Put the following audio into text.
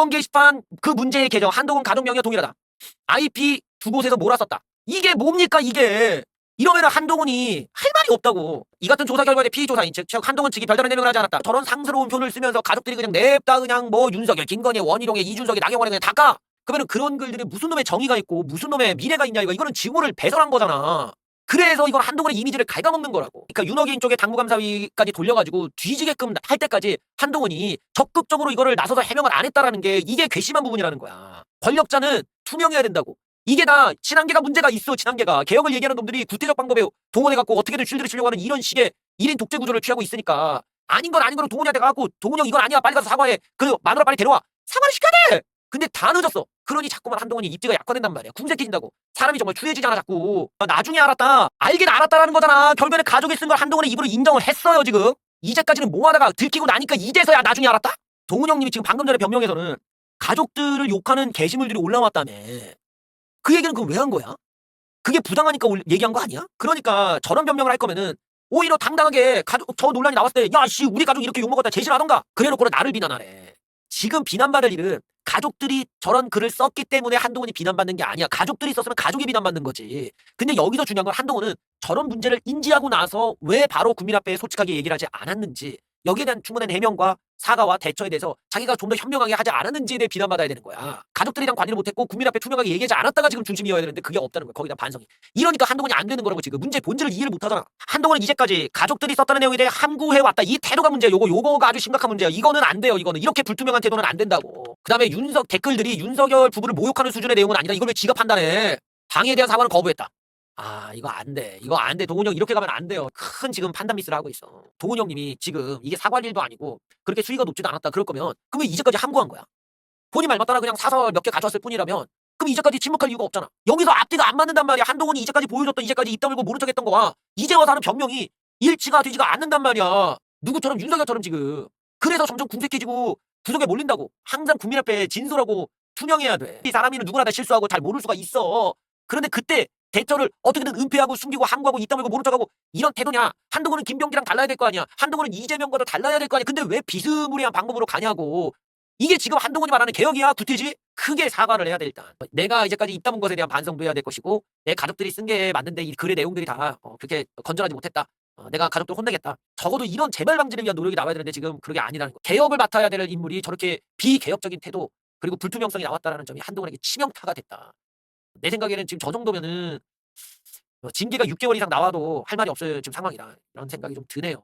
학원 게시판 그 문제의 계정 한동훈 가족 명의와 동일하다. IP 두 곳에서 몰았었다. 이게 뭡니까 이게? 이러면 한동훈이 할 말이 없다고. 이 같은 조사 결과에 피의 조사인 즉 한동훈 측이 별다른 해명을 하지 않았다. 저런 상스러운 표현을 쓰면서 가족들이 그냥 냅다 그냥 뭐 윤석열, 김건희, 원희룡의 이준석이 나경원에 그냥 다 까. 그러면 그런 글들이 무슨 놈의 정의가 있고 무슨 놈의 미래가 있냐 이거 이거는 증오를 배설한 거잖아. 그래서 이건 한동훈의 이미지를 갉아먹는 거라고. 그러니까 윤호긴 쪽에 당무감사위까지 돌려가지고 뒤지게끔 할 때까지 한동훈이 적극적으로 이거를 나서서 해명을 안 했다라는 게 이게 괘씸한 부분이라는 거야. 권력자는 투명해야 된다고. 이게 다 친한계가 문제가 있어 친한계가 개혁을 얘기하는 놈들이 구태적 방법에 동원해갖고 어떻게든 실드를 치려고 하는 이런 식의 1인 독재 구조를 취하고 있으니까 아닌 건 아닌 거로 동원이한테 가갖고 동훈이 형 이건 아니야 빨리 가서 사과해 그 마누라 빨리 데려와 사과를 시켜야 돼 근데 다 늦었어. 그러니 자꾸만 한동훈이 입지가 약화된단 말이야. 궁색해진다고. 사람이 정말 추해지잖아 자꾸. 아, 나중에 알았다. 알긴 알았다라는 거잖아. 결국에는 가족이 쓴 걸 한동훈의 입으로 인정을 했어요 지금. 이제까지는 뭐하다가 들키고 나니까 이제서야 나중에 알았다? 동훈 형님이 지금 방금 전에 변명에서는 가족들을 욕하는 게시물들이 올라왔다며. 그 얘기는 그럼 왜 한 거야? 그게 부당하니까 올- 얘기한 거 아니야? 그러니까 저런 변명을 할 거면은 오히려 당당하게 가족 저 논란이 나왔을 때 야 씨 우리 가족 이렇게 욕먹었다. 제시를 하던가. 그래놓고는 나를 비난하래 지금 비난받을 일은 가족들이 저런 글을 썼기 때문에 한동훈이 비난받는 게 아니야. 가족들이 썼으면 가족이 비난받는 거지. 근데 여기서 중요한 건 한동훈은 저런 문제를 인지하고 나서 왜 바로 국민 앞에 솔직하게 얘기를 하지 않았는지 여기에 대한 충분한 해명과 사과와 대처에 대해서 자기가 좀 더 현명하게 하지 않았는지에 대해 비난받아야 되는 거야. 가족들이랑 관리를 못했고 국민 앞에 투명하게 얘기하지 않았다가 지금 중심이어야 되는데 그게 없다는 거야. 거기다 반성이. 이러니까 한동훈이 안 되는 거라고 지금 문제 본질을 이해를 못하잖아. 한동훈은 이제까지 가족들이 썼다는 내용에 대해 함구해 왔다. 이 태도가 문제야. 요거 요거가 아주 심각한 문제야. 이거는 안 돼요. 이거는 이렇게 불투명한 태도는 안 된다고. 그다음에 윤석 댓글들이 윤석열 부부를 모욕하는 수준의 내용은 아니다. 이걸 왜 지가 판단해? 방해에 대한 사과는 거부했다. 아 이거 안 돼. 이거 안 돼. 동훈 형 이렇게 가면 안 돼요. 큰 지금 판단 미스를 하고 있어. 동훈 형님이 지금 이게 사과할 일도 아니고 그렇게 수위가 높지도 않았다. 그럴 거면 그럼 왜 이제까지 함구한 거야? 본인 말 맞다라 그냥 사설 몇 개 가져왔을 뿐이라면 그럼 이제까지 침묵할 이유가 없잖아. 여기서 앞뒤가 안 맞는단 말이야. 한동훈이 이제까지 보여줬던 이제까지 입 다물고 모른 척했던 거와 이제 와서 하는 변명이 일치가 되지가 않는단 말이야. 누구처럼 윤석열처럼 지금. 그래서 점점 궁색해지고 구석에 몰린다고. 항상 국민 앞에 진솔하고 투명해야 돼. 이 사람이는 누구나 다 실수하고 잘 모를 수가 있어. 그런데 그때 대처를 어떻게든 은폐하고 숨기고 항구하고 입 다물고 모른 척하고 이런 태도냐? 한동훈은 김병기랑 달라야 될 거 아니야. 한동훈은 이재명과도 달라야 될 거 아니야. 근데 왜 비스무리한 방법으로 가냐고. 이게 지금 한동훈이 말하는 개혁이야? 구태지? 크게 사과를 해야 돼 일단. 내가 이제까지 입 다문 것에 대한 반성도 해야 될 것이고 내 가족들이 쓴 게 맞는데 이 글의 내용들이 다 어, 그렇게 건전하지 못했다. 어, 내가 가족들 혼내겠다. 적어도 이런 재발 방지를 위한 노력이 나와야 되는데 지금 그게 아니라는 거. 개혁을 맡아야 될 인물이 저렇게 비개혁적인 태도 그리고 불투명성이 나왔다라는 점이 한동훈에게 치명타가 됐다. 내 생각에는 지금 저 정도면은 어, 징계가 6개월 이상 나와도 할 말이 없을 지금 상황이라 이런 생각이 좀 드네요.